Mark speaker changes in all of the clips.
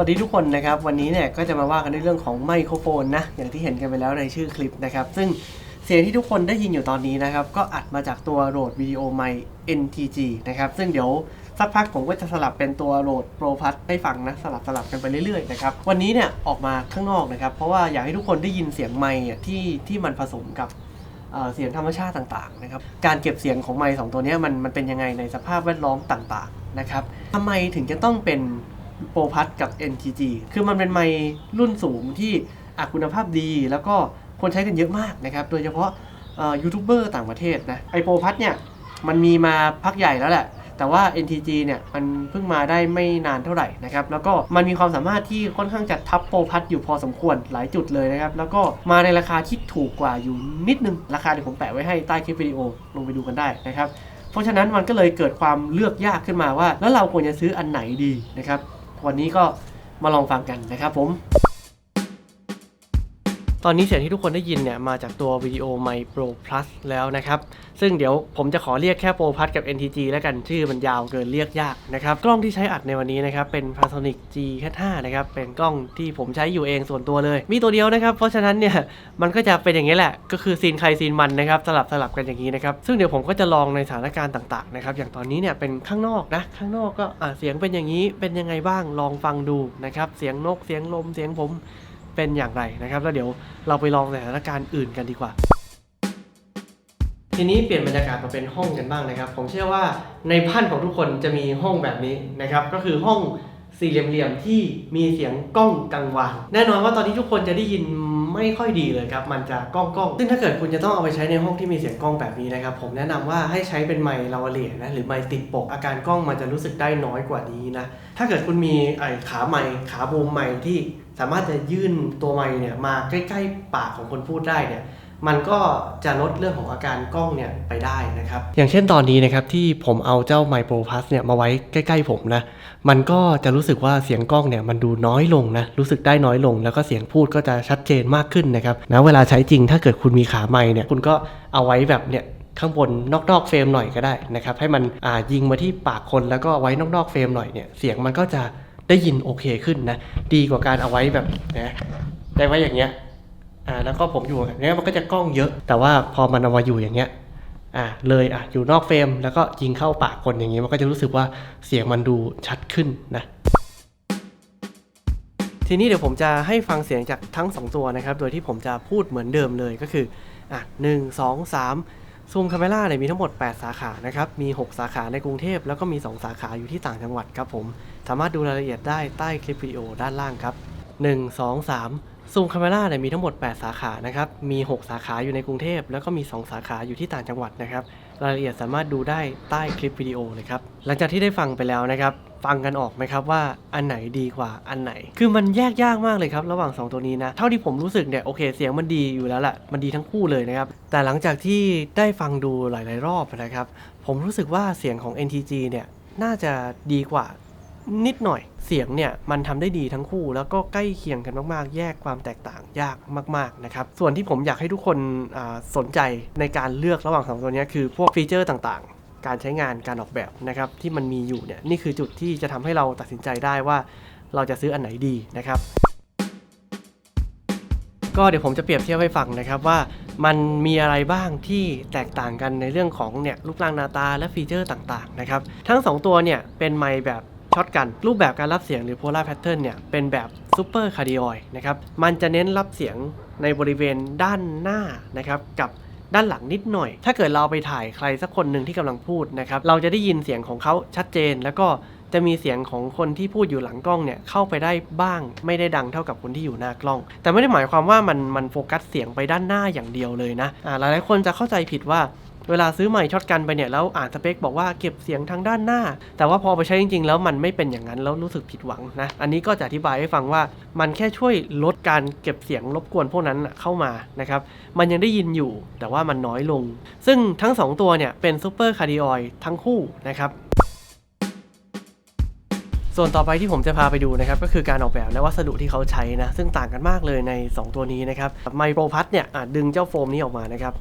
Speaker 1: สวัสดีทุกคนนะครับ วันนี้เนี่ยก็จะมาว่ากันในเรื่องของไมโครโฟนนะอย่างที่เห็นกันไปแล้วในชื่อคลิปนะครับ ซึ่งเสียงที่ทุกคนได้ยินอยู่ตอนนี้นะครับ ก็อัดมาจากตัวโหลดวิดีโอไมค์ NTG นะครับ ซึ่งเดี๋ยวสักพักผมก็จะสลับเป็นตัวโหลด Pro Plus ให้ฟังนะ สลับสลับกันไปเรื่อยๆนะครับ วันนี้เนี่ยออกมาข้างนอกนะครับ เพราะว่าอยากให้ทุกคนได้ยินเสียงไมค์ที่ที่มันผสมกับเสียงธรรมชาติต่างๆนะครับ การเก็บเสียงของไมค์สองตัวเนี้ยมันมันเป็นยังไงในสภาพแวดล้อมต่างๆนะครับทำไมถึงจะต้องเป็น โปรพัทกับ NTG คือมันเป็นไมค์รุ่นสูงที่อคุณภาพดี แล้วก็คนใช้กันเยอะมากนะครับ โดยเฉพาะยูทูบเบอร์ต่างประเทศนะไอโปรพัทเนี่ยมันมีมาพักใหญ่แล้วแหละ แต่ว่า NTG เนี่ยมันเพิ่งมาได้ไม่นานเท่าไหร่นะครับ แล้วก็มันมีความสามารถที่ค่อนข้างจะทับโปรพัทอยู่พอสมควรหลายจุดเลยนะครับ แล้วก็มาในราคาที่ถูกกว่าอยู่นิดนึง ราคาเดี๋ยวผมแปะไว้ให้ใต้คลิปวิดีโอลงไปดูกันได้นะครับ เพราะฉะนั้นมันก็เลยเกิดความเลือกยากขึ้นมาว่า แล้วเราควรจะซื้ออันไหนดีนะครับ วันนี้ก็มาลองฟังกันนะครับผม ตอนนี้เสียงที่ทุกคนได้ยินเนี่ยมาจากตัววิดีโอ My Pro Plus แล้วนะครับ ซึ่งเดี๋ยวผมจะขอเรียกแค่ Pro Plus กับ NTG แล้วกันชื่อมันยาวเกินเรียกยากนะครับ กล้องที่ใช้อัดในวันนี้นะครับ เป็น Panasonic G5 นะครับ เป็นกล้องที่ผมใช้อยู่เองส่วนตัวเลย มีตัวเดียวนะครับ เพราะฉะนั้นเนี่ยมันก็จะเป็นอย่างนี้แหละ ก็คือซีนใครซีนมันนะครับสลับสลับกันอย่างนี้นะครับ ซึ่งเดี๋ยวผมก็จะลองในสถานการณ์ต่างๆนะครับอย่างตอนนี้เนี่ยเป็นข้างนอกนะข้างนอกก็เสียงเป็นอย่างนี้เป็นยังไงบ้างลองฟังดูนะครับเสียงนกเสียงลมเสียงผม เป็นอย่างไรนะครับแล้วเดี๋ยวเราไปลองสถานการณ์อื่นกันดีกว่า ทีนี้เปลี่ยนบรรยากาศมาเป็นห้องกันบ้างนะครับ ผมเชื่อว่าในพันของทุกคนจะมีห้องแบบนี้นะครับ ก็คือห้องสี่เหลี่ยมๆที่มีเสียงกล้องกังวานแน่นอนว่าตอนนี้ทุกคนจะได้ยินไม่ค่อยดีเลยครับ มันจะก้องก้องซึ่งถ้าเกิดคุณจะต้องเอาไปใช้ในห้องที่มีเสียงกล้องแบบนี้นะครับ ผมแนะนำว่าให้ใช้เป็นไมค์ลาวาเลียนะหรือไมค์ติดปก อาการกล้องมันจะรู้สึกได้น้อยกว่านี้นะ ถ้าเกิดคุณมีไอ้ขาไมค์ขาบูมไมค์ที่ สามารถจะยื่นตัวไมค์เนี่ยมาใกล้ๆปากของคนพูดได้เนี่ยมันก็จะลดเรื่องของอาการกล้องเนี่ยไปได้นะครับ อย่างเช่นตอนนี้นะครับที่ผมเอาเจ้า My Pro Plus เนี่ยมาไว้ใกล้ ๆ ผมนะ มันก็จะรู้สึกว่าเสียงกล้องเนี่ยมันดูน้อยลงนะ รู้สึกได้น้อยลง แล้วก็เสียงพูดก็จะชัดเจนมากขึ้นนะครับนะเวลาใช้จริงถ้าเกิดคุณมีขาไมค์เนี่ยคุณก็เอาไว้แบบเนี่ยข้างบนนอกๆเฟรมหน่อยก็ได้นะครับให้มันยิงมาที่ปากคนแล้วก็ไว้นอกๆเฟรมหน่อยเนี่ยเสียงมันก็จะ ได้ยินโอเคขึ้นนะ ดีกว่าการเอาไว้แบบนะได้ไว้อย่างเงี้ยอ่าแล้วก็ผมอยู่อย่างเงี้ยมันก็จะกล้องเยอะ แต่ว่าพอมันเอามาอยู่อย่างเงี้ยอ่าเลยอะอยู่นอกเฟรมแล้วก็ยิงเข้าปากคนอย่างเงี้ยมันก็จะรู้สึกว่าเสียงมันดูชัดขึ้นนะทีนี้เดี๋ยวผมจะให้ฟังเสียงจากทั้ง 2 ตัวนะครับ โดยที่ผมจะพูดเหมือนเดิมเลยก็คือ อะหนึ่งสองสามซูมคาเมล่าเนี่ยมีทั้งหมด 8 สาขานะครับ มี 6 สาขาในกรุงเทพ แล้วก็มี 2 สาขาอยู่ที่ต่างจังหวัดครับผม สามารถดูรายละเอียดได้ใต้คลิปวิดีโอด้านล่างครับ 1 2 3ซูมคาเมล่าเนี่ยมีทั้งหมด 8 สาขานะครับ มี 6 สาขาอยู่ในกรุงเทพ แล้วก็มี 2 สาขาอยู่ที่ต่างจังหวัดนะครับ รายละเอียดสามารถดูได้ใต้คลิปวิดีโอเลยครับ หลังจากที่ได้ฟังไปแล้วนะครับ ฟังกันออกไหมครับว่าอันไหนดีกว่าอันไหน คือมันแยกยากมากเลยครับระหว่าง 2 ตัวนี้นะ เท่าที่ผมรู้สึกเนี่ยโอเคเสียงมันดีอยู่แล้วแหละมันดีทั้งคู่เลยนะครับ แต่หลังจากที่ได้ฟังดูหลาย ๆ รอบนะครับ ผมรู้สึกว่าเสียงของ NTG เนี่ยน่าจะดีกว่า นิดหน่อยเสียงเนี่ยมันทำได้ดีทั้งคู่ แล้วก็ใกล้เคียงกันมากๆ แยกความแตกต่างยากมากๆนะครับส่วนที่ผมอยากให้ทุกคนสนใจในการเลือกระหว่างสองตัวนี้คือพวกฟีเจอร์ต่างๆ การใช้งานการออกแบบนะครับที่มันมีอยู่เนี่ยนี่คือจุดที่จะทำให้เราตัดสินใจได้ว่าเราจะซื้ออันไหนดีนะครับก็เดี๋ยวผมจะเปรียบเทียบให้ฟังนะครับว่ามันมีอะไรบ้างที่แตกต่างกันในเรื่องของเนี่ยรูปร่างหน้าตาและฟีเจอร์ต่างๆนะครับทั้ง 2 ตัวเนี่ยเป็นไมค์แบบ ช็อตกัน รูปแบบการรับเสียงหรือ polar pattern เนี่ย เป็นแบบ super cardioid นะครับ มันจะเน้นรับเสียงในบริเวณด้านหน้านะครับกับด้านหลังนิดหน่อย ถ้าเกิดเราไปถ่ายใครสักคนหนึ่งที่กำลังพูดนะครับ เราจะได้ยินเสียงของเขาชัดเจน แล้วก็จะมีเสียงของคนที่พูดอยู่หลังกล้องเนี่ยเข้าไปได้บ้าง ไม่ได้ดังเท่ากับคนที่อยู่หน้ากล้อง แต่ไม่ได้หมายความว่ามันมันโฟกัสเสียงไปด้านหน้าอย่างเดียวเลยนะอ่าหลายๆคนจะเข้าใจผิดว่า เวลาซื้อไมค์ช็อตกันไปเนี่ยแล้วอ่านสเปคบอกว่าเก็บเสียงทางด้านหน้า แต่ว่าพอไปใช้จริงๆ แล้วมันไม่เป็นอย่างนั้นแล้วรู้สึกผิดหวังนะ อันนี้ก็จะอธิบายให้ฟังว่ามันแค่ช่วยลดการเก็บเสียงรบกวนพวกนั้นเข้ามานะครับ มันยังได้ยินอยู่แต่ว่ามันน้อยลง ซึ่งทั้ง 2 ตัวเนี่ยเป็นซูเปอร์คาร์ดิออยทั้งคู่นะครับส่วนต่อไปที่ผมจะพาไปดูนะครับก็คือการออกแบบและวัสดุที่เขาใช้นะซึ่งต่างกันมากเลยใน 2 ตัวนี้นะครับไมโครพัทเนี่ยดึงเจ้าโฟมนี้ออกมานะครับ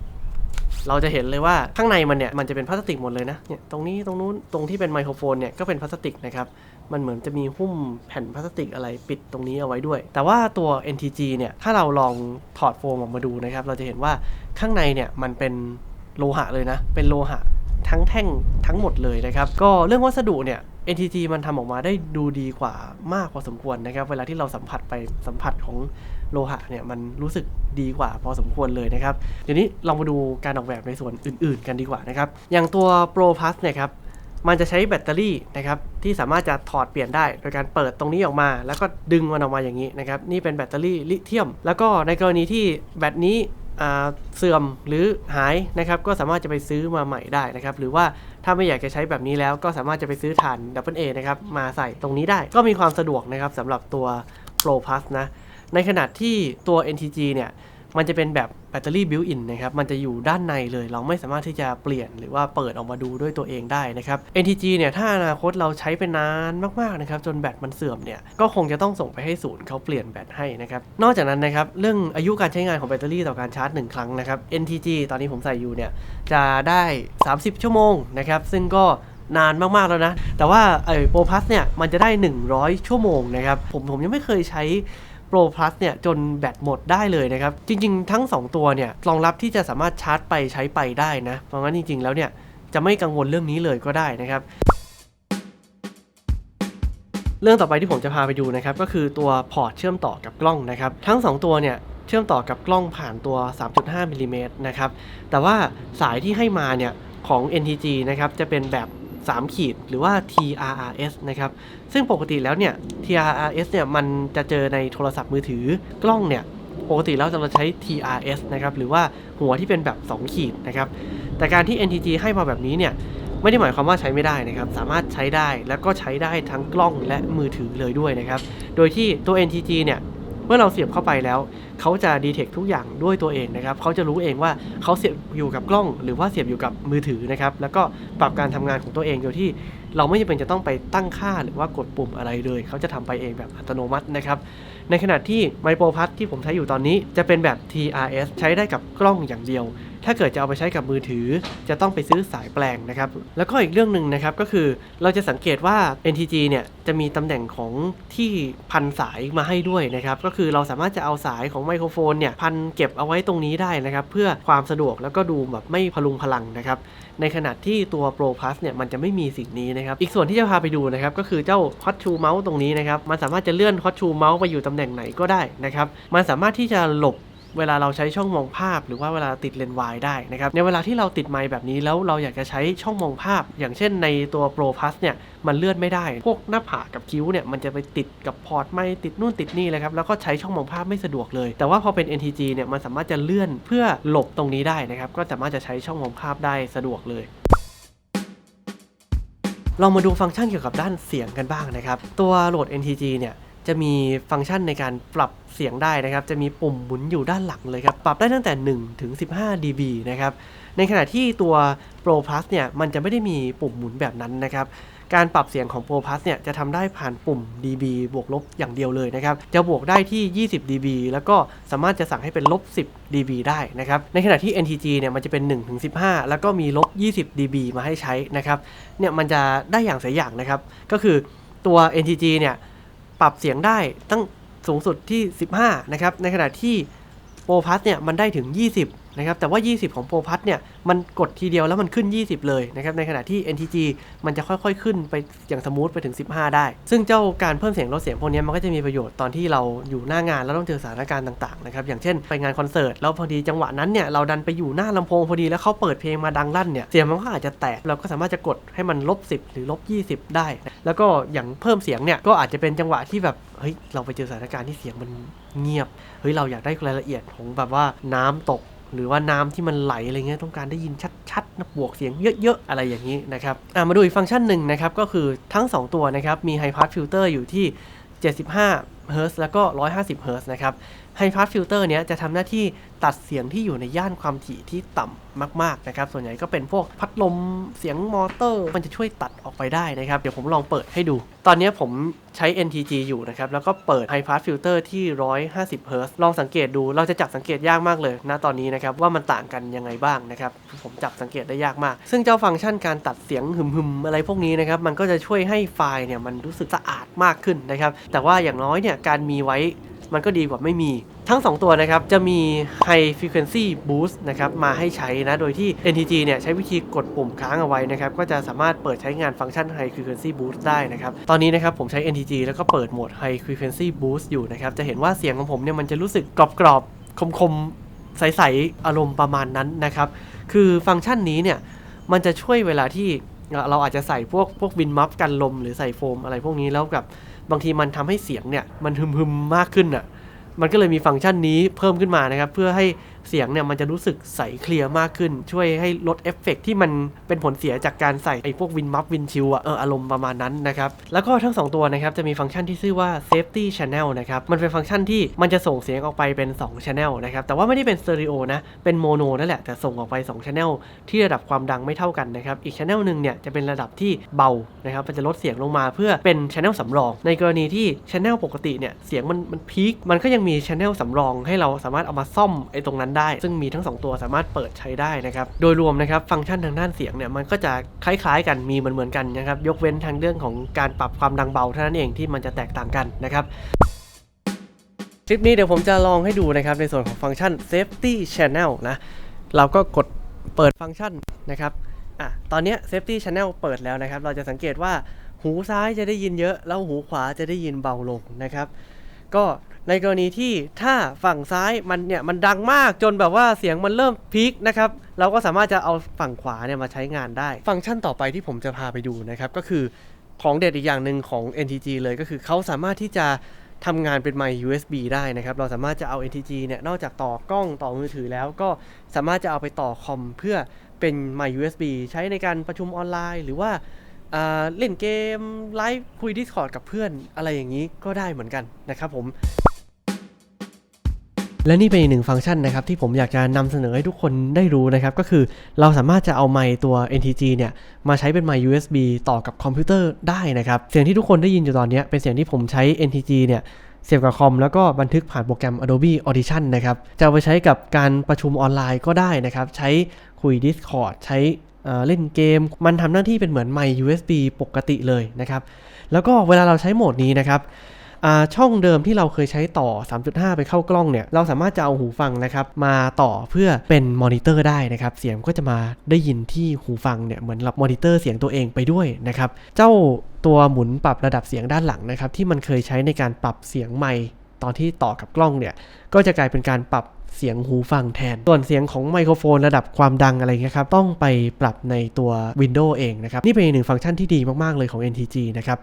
Speaker 1: เราจะเห็นเลยว่าข้างในมันเนี่ยมันจะเป็นพลาสติกหมดเลยนะเนี่ยตรงนี้ตรงนู้นตรงที่เป็นไมโครโฟนเนี่ยก็เป็นพลาสติกนะครับมันเหมือนจะมีหุ้มแผ่นพลาสติกอะไรปิดตรงนี้เอาไว้ด้วย แต่ว่าตัว NTG เนี่ยถ้าเราลองถอดโฟมออกมาดูนะครับเราจะเห็นว่าข้างในเนี่ยมันเป็นโลหะเลยนะ เป็นโลหะทั้งแท่งทั้งหมดเลยนะครับ ก็เรื่องวัสดุเนี่ย NTG มันทำออกมาได้ดูดีกว่ามากพอสมควรนะครับ เวลาที่เราสัมผัสไปสัมผัสของ โลหะเนี่ยมันรู้สึกดีกว่าพอสมควรเลยนะครับเดี๋ยวนี้ลองมาดูการออกแบบในส่วนอื่น ๆ กันดีกว่านะครับอย่างตัว Pro Plus เนี่ยครับมันจะใช้แบตเตอรี่นะครับที่สามารถจะถอดเปลี่ยนได้ โดยการเปิดตรงนี้ออกมา แล้วก็ดึงมันออกมาอย่างนี้นะครับนี่เป็นแบตเตอรี่ลิเธียม แล้วก็ในกรณีที่แบตนี้เสื่อมหรือหายนะครับก็สามารถจะไปซื้อมาใหม่ได้นะครับหรือว่าถ้าไม่อยากจะใช้แบบนี้แล้วก็สามารถจะไปซื้อถ่าน AA นะครับมาใส่ตรงนี้ได้ก็มีความสะดวกนะครับสำหรับตัว Pro Plus นะ ในขณะที่ตัว NTG เนี่ยมันจะเป็นแบบแบตเตอรี่บิวอินนะครับ มันจะอยู่ด้านในเลย เราไม่สามารถที่จะเปลี่ยนหรือว่าเปิดออกมาดูด้วยตัวเองได้นะครับ NTG เนี่ยถ้าอนาคตเราใช้ไปนานมากๆนะครับ จนแบตมันเสื่อมเนี่ย ก็คงจะต้องส่งไปให้ศูนย์เขาเปลี่ยนแบตให้นะครับ นอกจากนั้นนะครับ เรื่องอายุการใช้งานของแบตเตอรี่ต่อการชาร์จ 1 ครั้งนะครับ NTG ตอนนี้ผมใส่อยู่เนี่ยจะได้ 30 ชั่วโมงนะครับ ซึ่งก็นานมาก ๆ แล้วนะ แต่ว่าไอ้โปรพัสเนี่ยมันจะได้ 100 ชั่วโมงนะครับ ผมผมยังไม่เคยใช้ Pro Plus เนี่ยจนแบตหมดได้เลยนะครับ จริงๆ ทั้ง 2 ตัวเนี่ยรองรับที่จะสามารถชาร์จไปใช้ไปได้นะ เพราะงั้นจริงๆ แล้วเนี่ยจะไม่กังวลเรื่องนี้เลยก็ได้นะครับ เรื่องต่อไปที่ผมจะพาไปดูนะครับก็คือตัวพอร์ตเชื่อมต่อกับกล้องนะครับ ทั้ง 2 ตัวเนี่ยเชื่อมต่อกับกล้องผ่านตัว 3.5มิลลิเมตรนะครับแต่ว่าสายที่ให้มาเนี่ยของ NTG นะครับจะเป็นแบบ 3ขีดหรือว่า TRRS นะครับ ซึ่งปกติแล้วเนี่ย TRRS เนี่ยมันจะเจอในโทรศัพท์มือถือกล้องเนี่ยปกติแล้วจะเราใช้ TRS นะครับหรือว่าหัวที่เป็นแบบ 2 ขีดนะครับแต่การที่ NTG ให้มาแบบนี้เนี่ยไม่ได้หมายความว่าใช้ไม่ได้นะครับ สามารถใช้ได้แล้วก็ใช้ได้ทั้งกล้องและมือถือเลยด้วยนะครับ โดยที่ตัว NTG เนี่ย มื่อเราเสียบเข้าไปแล้วเขาจะดีเทคทุกอย่างด้วยตัวเองนะครับเขาจะรู้เองว่าเขาเสียบอยู่กับกล้อง หรือว่าเสียบอยู่กับมือถือนะครับแล้วก็ปรับการทำงานของตัวเองโดยที่เราไม่จำเป็นจะต้องไปตั้งค่าหรือว่ากดปุ่มอะไรเลย เขาจะทำไปเองแบบอัตโนมัตินะครับ ในขณะที่ไมโครพัทที่ผมใช้อยู่ตอนนี้จะเป็นแบบ TRS ใช้ได้กับกล้องอย่างเดียว ถ้าเกิดจะเอาไปใช้กับมือถือ จะต้องไปซื้อสายแปลงนะครับ แล้วก็อีกเรื่องหนึ่งนะครับก็คือเราจะสังเกตว่า NTG เนี่ยจะมีตำแหน่งของที่พันสายมาให้ด้วยนะครับ ก็คือเราสามารถจะเอาสายของไมโครโฟนเนี่ยพันเก็บเอาไว้ตรงนี้ได้นะครับ เพื่อความสะดวกแล้วก็ดูแบบไม่พลุงพลังนะครับ ในขณะที่ตัว Pro Plus เนี่ยมันจะไม่มีสิ่งนี้นะครับ อีกส่วนที่จะพาไปดูนะครับก็คือเจ้า Hot Shoe Mouse ตรงนี้นะครับ มันสามารถจะเลื่อน Hot Shoe Mouse ไปอยู่ตำแหน่งไหนก็ได้นะครับ มันสามารถที่จะหลบ เวลาเราใช้ช่องมองภาพ หรือว่าเวลาติดเลนส์วายได้นะครับในเวลาที่เราติดไมค์แบบนี้แล้วเราอยากจะใช้ช่องมองภาพ อย่างเช่นในตัว Pro Plus เนี่ยมันเลื่อนไม่ได้ พวกหน้าผากกับคิ้วเนี่ยมันจะไปติดกับพอร์ตไม่ติดนู่นติดนี่เลยครับแล้วก็ใช้ช่องมองภาพไม่สะดวกเลย แต่ว่าพอเป็น NTG เนี่ยมันสามารถจะเลื่อนเพื่อหลบตรงนี้ได้นะครับก็สามารถจะใช้ช่องมองภาพได้สะดวกเลยลองมาดูฟังก์ชันเกี่ยวกับด้านเสียงกันบ้างนะครับ ตัวโหลด NTG เนี่ย จะมีฟังก์ชันในการปรับเสียงได้นะครับ จะมีปุ่มหมุนอยู่ด้านหลังเลยครับ ปรับได้ตั้งแต่ 1 ถึง 15 dB นะครับ ในขณะที่ตัว Pro Plus เนี่ย มันจะไม่ได้มีปุ่มหมุนแบบนั้นนะครับ การปรับเสียงของ Pro Plus เนี่ย จะทำได้ผ่านปุ่ม dB บวกลบอย่างเดียวเลยนะครับ จะบวกได้ที่ 20 dB แล้วก็สามารถจะสั่งให้เป็นลบ 10 dB ได้นะครับ ในขณะที่ NTG เนี่ย มันจะเป็น 1 ถึง 15 แล้วก็มีลบ 20 dB มาให้ใช้นะครับ เนี่ย มันจะได้อย่างเสียอย่างนะครับ ก็คือตัว NTG เนี่ย ปรับเสียงได้ตั้งสูงสุดที่ 15 นะครับ ในขณะที่ Pro Plus เนี่ยมันได้ถึง 20 นะครับแต่ว่า 20 ของ Pro Plus เนี่ยมันกดทีเดียวแล้วมันขึ้น 20 เลยนะครับในขณะที่ NTG มันจะค่อยๆ ขึ้นไปอย่างสมูทไปถึง 15 ได้ ซึ่งเจ้าการเพิ่มเสียงลดเสียงพวกนี้มันก็จะมีประโยชน์ตอนที่เราอยู่หน้างานแล้วต้องเจอสถานการณ์ต่างๆนะครับอย่างเช่นไปงานคอนเสิร์ตแล้วพอดีจังหวะนั้นเนี่ยเราดันไปอยู่หน้าลำโพงพอดีแล้วเขาเปิดเพลงมาดังลั่นเนี่ยเสียงมันก็อาจจะแตกเราก็สามารถจะกดให้มันลบ 10 หรือลบ 20 ได้ แล้วก็อย่างเพิ่มเสียงเนี่ยก็อาจจะเป็นจังหวะที่แบบเฮ้ยเราไปเจอสถานการณ์ที่เสียงมันเงียบเฮ้ยเราอยากได้รายละเอียดของแบบว่าน้ำตก หรือว่าน้ำที่มันไหลอะไรเงี้ยต้องการได้ยินชัดๆนะบวกเสียงเยอะ ๆ อะไรอย่างนี้นะครับมาดูอีกฟังก์ชันหนึ่งนะครับก็คือทั้ง 2 ตัวนะครับมีไฮพาสฟิลเตอร์อยู่ที่ 75 Hz แล้วก็ 150 Hz นะครับ ไฮพาสฟิลเตอร์เนี้ยจะทำหน้าที่ตัดเสียงที่อยู่ในย่านความถี่ที่ต่ำมากๆนะครับ ส่วนใหญ่ก็เป็นพวกพัดลมเสียงมอเตอร์ มันจะช่วยตัดออกไปได้นะครับ เดี๋ยวผมลองเปิดให้ดู ตอนนี้ผมใช้ NTG อยู่นะครับ แล้วก็เปิด High Pass Filter ที่ 150 Hz ลองสังเกตดู เราจะจับสังเกตยากมากเลยนะตอนนี้นะครับ ว่ามันต่างกันยังไงบ้างนะครับ ผมจับสังเกตได้ยากมาก ซึ่งเจ้าฟังก์ชันการตัดเสียงหึมๆอะไรพวกนี้นะครับ มันก็จะช่วยให้ไฟล์เนี่ยมันรู้สึกสะอาดมากขึ้นนะครับ แต่ว่าอย่างน้อยเนี่ยการมีไว้ มันก็ดีกว่าไม่มี ทั้ง 2 ตัวนะครับจะมี High Frequency Boost นะครับมาให้ใช้นะ โดยที่ NTG เนี่ยใช้วิธีกดปุ่มค้างเอาไว้นะครับก็จะสามารถเปิดใช้งานฟังก์ชัน High Frequency Boost ได้นะครับ ตอนนี้นะครับผมใช้ NTG แล้วก็เปิดโหมด High Frequency Boost อยู่นะครับจะเห็นว่าเสียงของผมเนี่ยมันจะรู้สึกกรอบๆคมๆใสๆอารมณ์ประมาณนั้นนะครับคือฟังก์ชันนี้เนี่ยมันจะช่วยเวลาที่เราอาจจะใส่พวกพวกวินมัฟกันลมหรือใส่โฟมอะไรพวกนี้แล้วกับ บางทีมันทำให้เสียงเนี่ยมันหึมๆมากขึ้นอะมันก็เลยมีฟังก์ชันนี้เพิ่มขึ้นมานะครับ เพื่อให้เสียงเนี่ยมันจะรู้สึกใสเคลียร์มากขึ้น ช่วยให้ลดเอฟเฟกต์ที่มันเป็นผลเสียจากการใส่ไอ้พวกวินมัฟวินชิลอะเอออารมณ์ประมาณนั้นนะครับแล้วก็ทั้ง 2 ตัวนะครับจะมีฟังก์ชันที่ชื่อว่า safety channel นะครับมันเป็นฟังก์ชันที่มันจะส่งเสียงออกไปเป็น 2 channel นะครับแต่ว่าไม่ได้เป็นสเตอริโอนะเป็นโมโนนั่นแหละแต่ส่งออกไป 2 channel ที่ระดับความดังไม่เท่ากันนะครับอีก channel หนึ่งเนี่ยจะเป็นระดับที่เบานะครับมันจะลดเสียงลงมาเพื่อเป็น channel สำรอง ในกรณีที่ channel ปกติเนี่ยเสียงมันมันพีคมันก็ยังมี channel สำรอง ให้เราสามารถเอามาซ่อมไอ้ตรงนั้นได้ ซึ่งมีทั้ง 2 ตัวสามารถเปิดใช้ได้นะครับ โดยรวมนะครับฟังก์ชันทางด้านเสียงเนี่ยมันก็จะคล้ายๆ กันมีเหมือนๆกันนะครับ ยกเว้นทางเรื่องของการปรับความดังเบาเท่านั้นเองที่มันจะแตกต่างกันนะครับคลิปนี้เดี๋ยวผมจะลองให้ดูนะครับในส่วนของฟังก์ชัน safety channel นะเราก็กดเปิดฟังก์ชันนะครับอะตอนนี้ safety channel เปิดแล้วนะครับ เราจะสังเกตว่าหูซ้ายจะได้ยินเยอะ แล้วหูขวาจะได้ยินเบาลงนะครับ ก็ ในกรณีที่ถ้าฝั่งซ้ายมันเนี่ยมันดังมากจนแบบว่าเสียงมันเริ่มพีคนะครับเราก็สามารถจะเอาฝั่งขวาเนี่ยมาใช้งานได้ ฟังก์ชันต่อไปที่ผมจะพาไปดูนะครับก็คือของเด็ดอีกอย่างหนึ่งของ NTG เลยก็คือเขาสามารถที่จะทำงานเป็นไมค์ USB ได้นะครับ เราสามารถจะเอา NTG เนี่ยนอกจากต่อกล้องต่อมือถือแล้วก็สามารถจะเอาไปต่อคอมเพื่อเป็นไมค์ USB ใช้ในการประชุมออนไลน์ หรือว่าอ่าเล่นเกมไลฟ์คุย Discord กับเพื่อนอะไรอย่างนี้ก็ได้เหมือนกันนะครับผม และนี่เป็นอีกหนึ่งฟังก์ชันนะครับที่ผมอยากจะนำเสนอให้ทุกคนได้รู้นะครับก็คือเราสามารถจะเอาไมค์ตัว NTG เนี่ยมาใช้เป็นไมค์ USB ต่อกับคอมพิวเตอร์ได้นะครับเสียงที่ทุกคนได้ยินอยู่ตอนนี้เป็นเสียงที่ผมใช้ NTG เนี่ยเสียบกับคอมแล้วก็บันทึกผ่านโปรแกรม Adobe Audition นะครับจะเอาไปใช้กับการประชุมออนไลน์ก็ได้นะครับใช้คุย Discord ใช้เเล่นเกม มันทำหน้าที่เป็นเหมือนไมค์ USB ปกติเลยนะครับแล้วก็เวลาเราใช้โหมดนี้นะครับ ช่องเดิมที่เราเคยใช้ต่อ 3.5 ไปเข้ากล้องเนี่ย เราสามารถจะเอาหูฟังนะครับ มาต่อเพื่อเป็นมอนิเตอร์ได้นะครับ เสียงก็จะมาได้ยินที่หูฟังเนี่ยเหมือนรับมอนิเตอร์เสียงตัวเองไปด้วยนะครับ เจ้าตัวหมุนปรับระดับเสียงด้านหลังนะครับ ที่มันเคยใช้ในการปรับเสียงไมค์ตอนที่ต่อกับกล้องเนี่ย ก็จะกลายเป็นการปรับเสียงหูฟังแทน ส่วนเสียงของไมโครโฟนระดับความดังอะไรเงี้ยครับ ต้องไปปรับในตัว Windows เองนะครับ นี่เป็นอีกหนึ่งฟังก์ชันที่ดีมาก ๆ เลยของ NTG นะครับ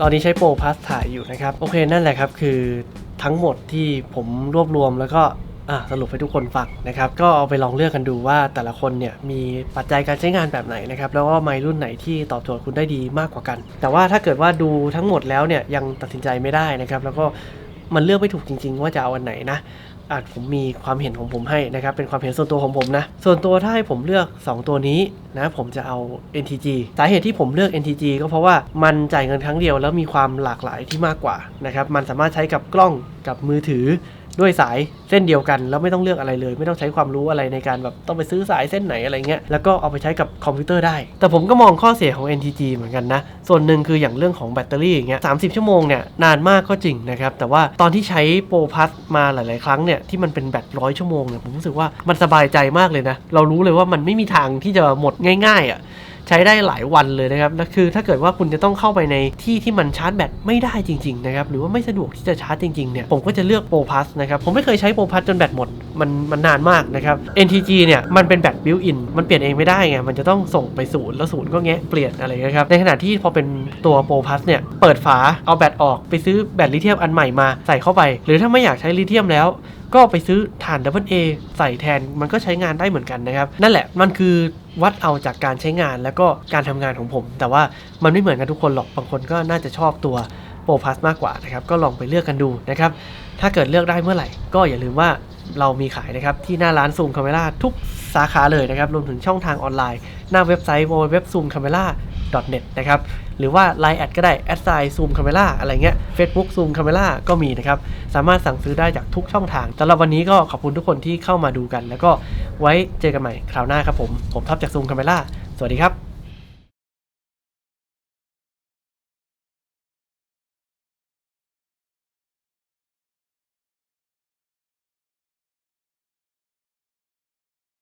Speaker 1: ตอนนี้ใช้โปรพัสถ่ายอยู่นะครับ โอเคนั่นแหละครับคือทั้งหมดที่ผมรวบรวมแล้วก็สรุปให้ทุกคนฟังนะครับ ก็เอาไปลองเลือกกันดูว่าแต่ละคนเนี่ยมีปัจจัยการใช้งานแบบไหนนะครับ แล้วก็ไมค์รุ่นไหนที่ตอบโจทย์คุณได้ดีมากกว่ากัน แต่ว่าถ้าเกิดว่าดูทั้งหมดแล้วเนี่ยยังตัดสินใจไม่ได้นะครับ แล้วก็มันเลือกไม่ถูกจริง ๆ ว่าจะเอาอันไหนนะ อาจผมมีความเห็นของผมให้นะครับ เป็นความเห็นส่วนตัวของผมนะ ส่วนตัวถ้าให้ผมเลือก 2 ตัวนี้นะผมจะเอา NTG สาเหตุที่ผมเลือก NTG ก็เพราะว่ามันจ่ายเงินครั้งเดียวแล้วมีความหลากหลายที่มากกว่านะครับ มันสามารถใช้กับกล้องกับมือถือ ด้วยสายเส้นเดียวกัน แล้วไม่ต้องเลือกอะไรเลย ไม่ต้องใช้ความรู้อะไรในการแบบต้องไปซื้อสายเส้นไหนอะไรเงี้ยแล้วก็เอาไปใช้กับคอมพิวเตอร์ได้ แต่ผมก็มองข้อเสียของ NTG เหมือนกันนะ ส่วนหนึ่งคืออย่างเรื่องของแบตเตอรี่อย่างเงี้ยสาชั่วโมงเนี่ยนานมากก็จริงนะครับแต่ว่าตอนที่ใช้โปรพัสมาหลาย ๆ ครั้งเนี่ยที่มันเป็นแบตร้อยชั่วโมงเนี่ยผมรู้สึกว่ามันสบายใจมากเลยนะเรารู้เลยว่ามันไม่มีทางที่จะหมดง่าย ๆอะ ช้ได้หลายวันเลยนะครับแล้วคือถ้าเกิดว่าคุณจะต้องเข้าไปในที่ที่มันชาร์จแบตไม่ได้จริงๆนะครับหรือว่าไม่สะดวกที่จะชาร์จจริงๆเนี่ยผมก็จะเลือกโปรพัสนะครับผมไม่เคยใช้โปรพัสจนแบตหมดมันมันนานมากนะครับ NTG เนี่ยมันเป็นแบตบิวอินมันเปลี่ยนเองไม่ได้ไงมันจะต้องส่งไปศูนย์แล้วศูนย์ก็แงะเปลี่ยนอะไรนะครับในขณะที่พอเป็นตัวโปรพัสเนี่ยเปิดฝาเอาแบตออกไปซื้อแบตลิเธียมอันใหม่มาใส่เข้าไป หรือถ้าไม่อยากใช้ลิเธียมแล้ว ก็ไปซื้อฐาน Double A ใส่แทนมันก็ใช้งานได้เหมือนกันนะครับ นั่นแหละมันคือวัดเอาจากการใช้งานแล้วก็การทำงานของผม แต่ว่ามันไม่เหมือนกันทุกคนหรอกบางคนก็น่าจะชอบตัวโปรพัสมากกว่านะครับ ก็ลองไปเลือกกันดูนะครับ ถ้าเกิดเลือกได้เมื่อไหร่ ก็อย่าลืมว่าเรามีขายนะครับที่หน้าร้านซูมคาเมล่าทุก สาขาเลยนะครับ รวมถึงช่องทางออนไลน์ หน้าเว็บไซต์ www.zoomcamera.net นะครับ หรือว่า Line แอดก็ได้แอดไซน์ Zoom Camera อะไรเงี้ย Facebook Zoom Camera ก็มีนะครับ สามารถสั่งซื้อได้จากทุกช่องทางสำหรับวันนี้ก็ขอบคุณทุกคนที่เข้ามาดูกัน แล้วก็ไว้เจอกันใหม่คราวหน้าครับผม ผมท็อปจาก Zoom Camera สวัสดีครับ